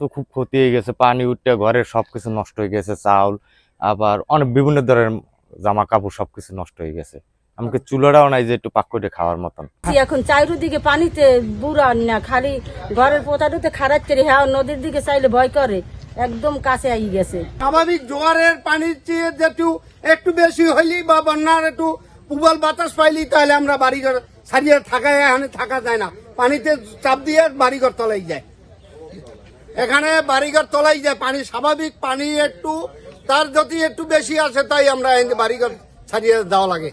তো খুব ক্ষতি হয়ে গেছে পানি উঠতে ঘরের সবকিছু নষ্ট হয়ে গেছে চাউল আবার অনেক বিভিন্ন ধরনের জামা কাপড় সব কিছু নষ্ট হয়ে গেছে। আমাকে চুলাটাও নাই যে একটু পাক করে খাওয়ার মতন। এখন চারিদিকে পানিতে বুড়া না খালি ঘরের পোতাটুতে খারাপ করে হ্যাঁ নদীর দিকে চাইলে ভয় করে একদম কাছে আই গেছে। স্বাভাবিক জোয়ারের পানির চেয়ে যেটু একটু বেশি হইলি বা বন্যার একটু প্রবল বাতাস পাইলি তাহলে আমরা বাড়িঘর সারিয়ে থাকা এখানে থাকা যায় না। পানিতে চাপ দিয়ে বাড়িঘর তলাই যায়। এখানে বাড়িঘর তলাই যায় পানি স্বাভাবিক পানি একটু তার যদি একটু বেশি আসে তাই আমরা বাড়িঘর ছাড়িয়ে দেওয়া লাগে।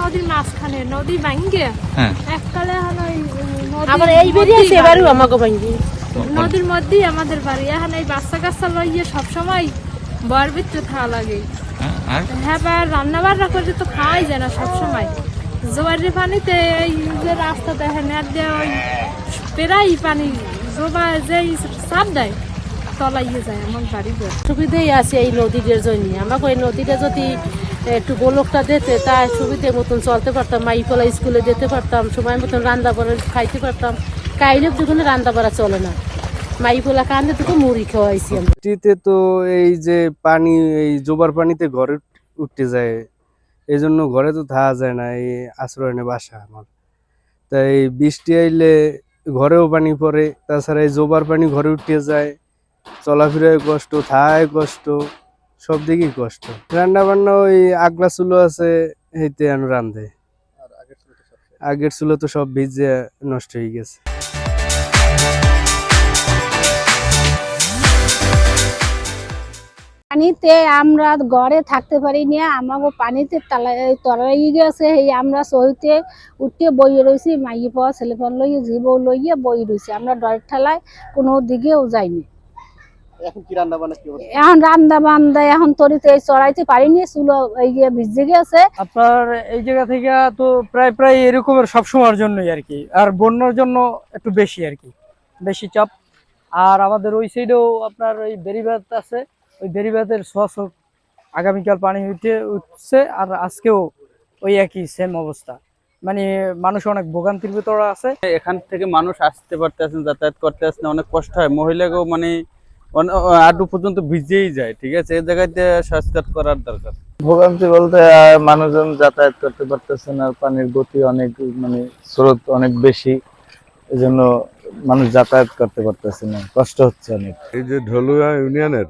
নদীর মাঝখানে নদী ভাঙ্গে এককালে নদীর আবার এই বেরিয়েছে এবারও আমাকে ভাঙ্গি নদীর মধ্যেই আমাদের বাড়ি। এখন এই বাচ্চা কাচ্চা লইয়ে সবসময় বর ভিতরে খাওয়া লাগে। হ্যাঁ বা রান্না বান্না করে তো খাওয়াই যায় না সবসময়। জোয়ারের পানিতে এই যে রাস্তা দেখেন আর যে ওই প্রায় পানি চাপ দেয় তলাইয়ে যায় আমার সুবিধাই আছে এই নদীটার জন্য আমাকে এই নদীটা যদি একটু গোলকটা দিতে তাই সুবিধে মতন চলতে পারতাম মাইফলা স্কুলে যেতে পারতাম সময় মতন রান্না বাড়া খাইতে পারতাম কাইলের যখন রান্না বাড়া চলে না মাইফলা কান্দে তো মুড়ি খাওয়াইছি বৃষ্টিতে তো এই যে পানি এই জোবার পানিতে ঘরে উঠতে যায় এই জন্য ঘরে তো থাকা যায় না এই আশ্রয় বাসা আমার তাই বৃষ্টি আইলে ঘরেও পানি পড়ে তাছাড়া এই জোবার পানি ঘরে উঠে যায় চলাফেরায় কষ্ট থায় কষ্ট সব দিকেই কষ্ট। রান্না বান্না ওই আগলা চুলো আছে সেইতে আমি রান্ধে আগের চুলো তো সব ভিজে নষ্ট হয়ে গেছে। পানিতে আমরা ঘরে থাকতে পারি না আমাকে পানিতে তলাই গেছে এই আমরা সহিতে উঠে বই রয়েছি মাইয়ে পাওয়া ছেলে পাওয়া লইয়ে জীব লইয়ে বই রয়েছি আমরা ডরের ঠেলায় কোনো দিকেও যাইনি। এখন রান্দা বান্দা এখন তরিতে চড়াইতে পারিনি চুলো এই যে ভিজে গেছে। আপনার এই জায়গা থেকে তো প্রায় প্রায় এরকমের সব সময়ের জন্যই আর কি আর বন্যার জন্য একটু বেশি আর কি বেশি চাপ। আর আমাদের ওই সাইডেও আপনার ওই বেরিবাদ আছে ওই বেরিবাদের সস আগামীকাল পানি উঠে উঠছে আর আজকেও ওই একই সেম অবস্থা। মানে মানুষ অনেক ভোগান্তির ভিতরে আছে। এখান থেকে মানুষ আসতে পারতেছেন যাতায়াত করতে আসতে অনেক কষ্ট হয়। মহিলাকেও মানে আডু পর্যন্ত ভিজেই যায় ঠিক আছে? এই জায়গাতে সংস্কার করার দরকার। ভোগান্তি বলতে মানুষজন যাতায়াত করতে পারতেছে না পানির গতি অনেক মানে স্রোত অনেক বেশি। এজন্য মানুষ যাতায়াত করতে পারতেছে না কষ্ট হচ্ছে অনেক। এই যে ঢলুয়া ইউনিয়নের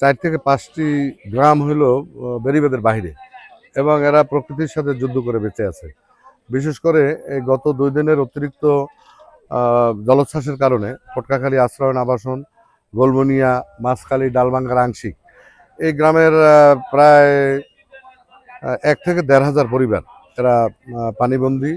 চার থেকে পাঁচটি গ্রাম হলো আহ, বেড়িবাঁধের বাইরে এবং এরা প্রকৃতির সাথে যুদ্ধ করে বেঁচে আছে। বিশেষ করে এই গত দুই দিনের অতিরিক্ত জলোচ্ছ্বাসের কারণে পটকাখালী আশ্রয়ন আবাসন গোলমনিয়া মাছখালী ডালবাঙ্গার আংশিক এই গ্রামের প্রায় এক থেকে দেড় হাজার পরিবার এরা পানিবন্দী